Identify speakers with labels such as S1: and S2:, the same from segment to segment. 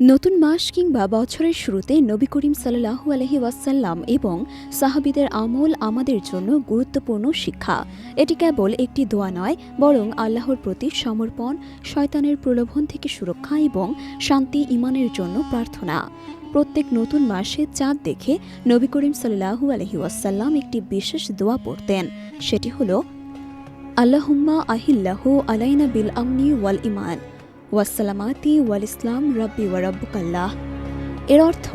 S1: নতুন মাস কিংবা বছরের শুরুতে নবী করিম সাল্লাহু আলহি ওয়াসাল্লাম এবং সাহাবিদের আমল আমাদের জন্য গুরুত্বপূর্ণ শিক্ষা। এটি কেবল একটি দোয়া নয়, বরং আল্লাহর প্রতি সমর্পণ, শয়তানের প্রলোভন থেকে সুরক্ষা এবং শান্তি ইমানের জন্য প্রার্থনা। প্রত্যেক নতুন মাসে চাঁদ দেখে নবী করিম সাল্লাহু আলহি ওয়াসাল্লাম একটি বিশেষ দোয়া পড়তেন। সেটি হল, আল্লাহুম্মা আহিল্লাহু আলাইনা বিল আমনি ওয়াল ইমান। ওয়াসালামাতি ওয়াল ইসলাম রব্বি ওয়া রব্বুকাল্লাহ। এর অর্থ,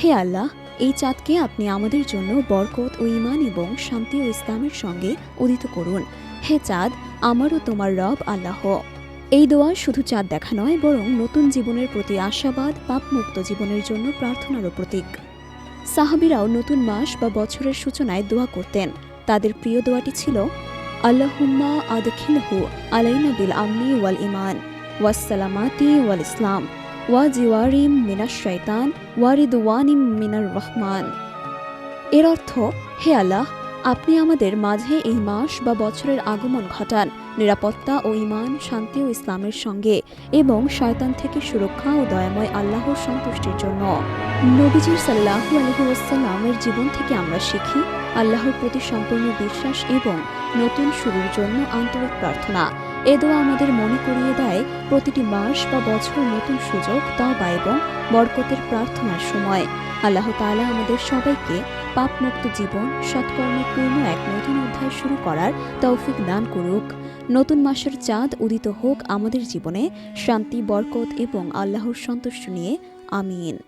S1: হে আল্লাহ, এই চাঁদকে আপনি আমাদের জন্য বরকত ও ইমান এবং শান্তি ও ইসলামের সঙ্গে উদিত করুন। হে চাঁদ, আমারও তোমার রব আল্লাহ। এই দোয়া শুধু চাঁদ দেখা নয়, বরং নতুন জীবনের প্রতি আশাবাদ, পাপমুক্ত জীবনের জন্য প্রার্থনারও প্রতীক। সাহাবিরাও নতুন মাস বা বছরের সূচনায় দোয়া করতেন। তাদের প্রিয় দোয়াটি ছিল, আল্লাহুম্মা আদখিলহু আলাইনা বিল আমনি ওয়াল ইমান ওয়াসালামাতি ওয়াল ইসলাম ওয়া জিওয়ারিম মিনাশ শৈতান ওয়ারিদওয়ানিম মিনার রহমান এর অর্থ, হে আল্লাহ, আপনি আমাদের মাঝে এই মাস বা বছরের আগমন ঘটান, নিরাপত্তা ও ইমান শান্তি ও ইসলামের সঙ্গে এবং শয়তান থেকে সুরক্ষা ও দয়াময় আল্লাহর সন্তুষ্টির জন্য। নবীজির সাল্লাহু আলহিউসাল্লামের জীবন থেকে আমরা শিখি, আল্লাহর প্রতি সম্পূর্ণ বিশ্বাস এবং নতুন শুরুর জন্য আন্তরিক প্রার্থনা। এ দোয়া আমাদের মনে করিয়ে দেয়, প্রতিটি মাস বা বছর নতুন সুযোগ তবা এবং বরকতের প্রার্থনার সময়। আল্লাহ তাআলা আমাদের সবাইকে পাপমুক্ত জীবন, সৎকর্মে পূর্ণ এক নতুন অধ্যায় শুরু করার তৌফিক দান করুক। নতুন মাসের চাঁদ উদিত হোক আমাদের জীবনে, শান্তি, বরকত এবং আল্লাহর সন্তুষ্ট নিয়ে, আমিন।